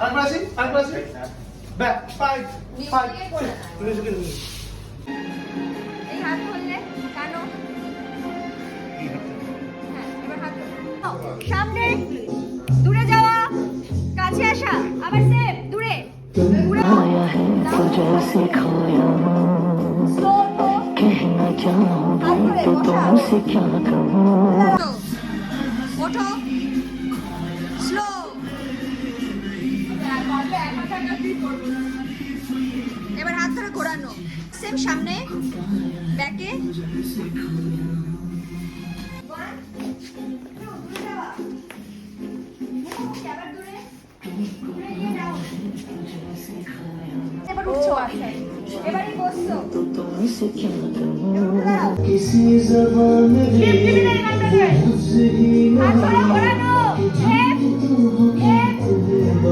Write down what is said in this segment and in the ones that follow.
আরেকবার আসি আরেকবার আসি ব্যাক ফাইভ ফাইভ মিউজিকে করে না। মিউজিকের মিউজিক এই হাত ধরলে কানো হ্যাঁ এবার হাত ধরো। সামনে দূরে যাওয়া কাছে আসা আবার সেম দূরে দূরে आया है तो जैसे खोया স্লো कहना चाहूँ तो तुमसे क्या कहूँ ওঠো স্লো এবার হাত ধরে ঘোরানো। সেম সামনে ব্যাকে এবার উঠছো এবারই বসছো। কিসি জবান রে হাত ধরে ঘোরানো।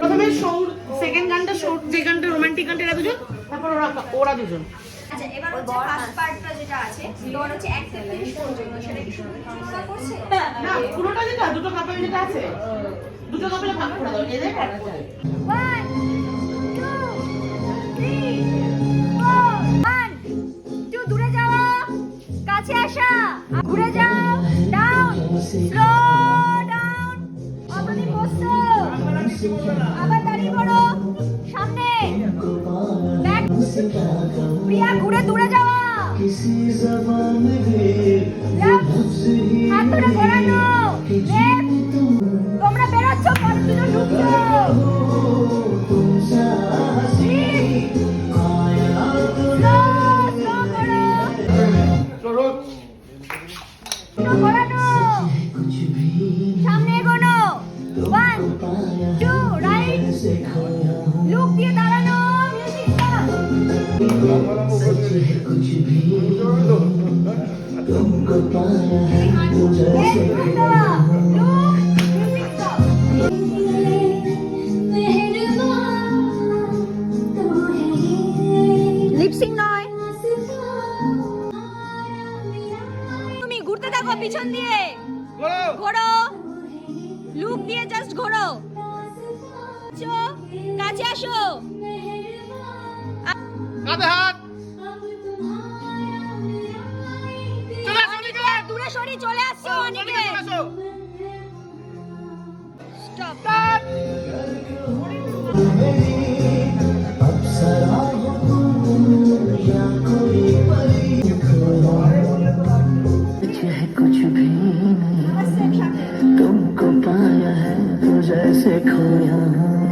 প্রথমে সৌর সেকেন্ড গানটা সৌর যে গানটা রোমান্টিক গানটা এরা দুজন, তারপর ওরা ওরা দুজন। আচ্ছা এবার হচ্ছে ফার্স্ট পার্টটা যেটা আছে তোমার হচ্ছে একটা জিনিস জন্য সেটা কি শুরু করছে? না পুরোটা যেটা দুটো কাপড় যেটা আছে দুটো কাপড়ে ভাগ করে দাও এদের এক করে One, two, three, four. One, two, দূরে যাওয়া কাছে আসা ঘুরে যাও ডাউন স্লো ডাউন অবধি বসছো। আবার দাঁড়িয়ে পড়ো। ঘুরে দূরে যাওয়া कुछ भी तुमको पाया है तो जैसे লুক মিউজিক স্টপ লিপসিং নয় তুমি ঘুরতে থাকো পিছন দিয়ে ঘোরো লুক দিয়ে জাস্ট ঘোরো চো, কাছে আসো কাঁধে হাত দূরে সরি চলে আসছো অনেকে স্টপ कुछ भी नहीं तुमको पाया है तो जैसे खोया हूँ